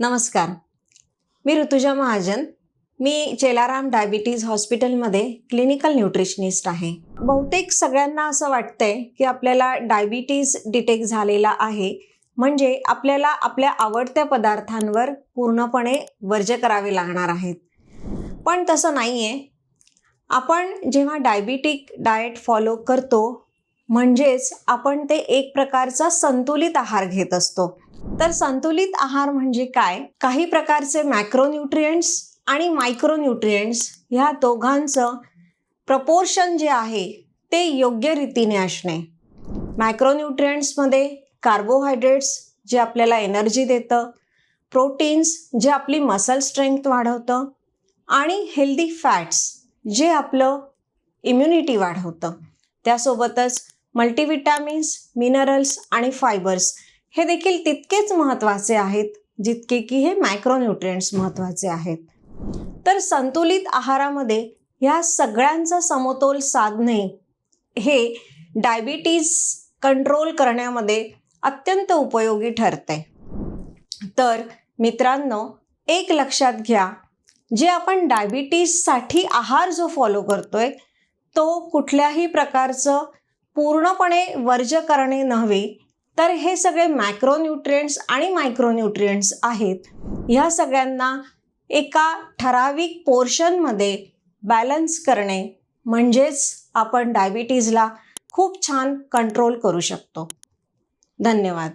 नमस्कार. मी ऋतुजा महाजन. मी चेलाराम डायबिटीज हॉस्पिटलमध्ये क्लिनिकल न्यूट्रिशनिस्ट आहे. बहुतेक सगळ्यांना असं वाटतंय की आपल्याला डायबिटीज डिटेक्ट झालेला आहे. म्हणजे आपल्याला आपल्या आवडत्या पदार्थांवर पूर्णपणे वर्ज करावे लागणार आहेत. पण तसं नाही आहे आपण जेव्हा डायबिटिक डाएट फॉलो करतो म्हणजेच आपण ते एक प्रकारचा संतुलित आहार घेत असतो. तर संतुलित आहार म्हणजे काय? काही प्रकारचे मॅक्रोन्युट्रियंट्स आणि मायक्रोन्युट्रियंट्स ह्या दोघांचं प्रपोर्शन जे आहे ते योग्य रीतीने असणे. मॅक्रोन्यूट्रियंट्समध्ये कार्बोहायड्रेट्स जे आपल्याला एनर्जी देतं प्रोटीन्स जे आपली मसल स्ट्रेंथ वाढवतं आणि हेल्दी फॅट्स जे आपलं इम्युनिटी वाढवतं. त्यासोबतच मल्टीविटॅमिन्स मिनरल्स आणि फायबर्स हे देखील तितकेच महत्त्वाचे आहेत जितके की हे मायक्रोन्युट्रियंट्स महत्त्वाचे आहेत. तर संतुलित आहारामध्ये ह्या सगळ्यांचा समतोल साधणे हे डायबिटीज कंट्रोल करण्यामध्ये अत्यंत उपयोगी ठरते. तर मित्रांनो एक लक्षात घ्या जे आपण डायबिटीजसाठी आहार जो फॉलो करतोय तो कुठल्याही प्रकारचं पूर्णपणे वर्ज करणे नव्हे तर हे सगळे मॅक्रोन्यूट्रियंट्स आणि मायक्रोन्यूट्रियंट्स आहेत. ह्या सगळ्यांना एका ठराविक पोर्शनमध्ये बॅलन्स करणे म्हणजेच आपण डायबिटीजला खूप छान कंट्रोल करू शकतो. धन्यवाद.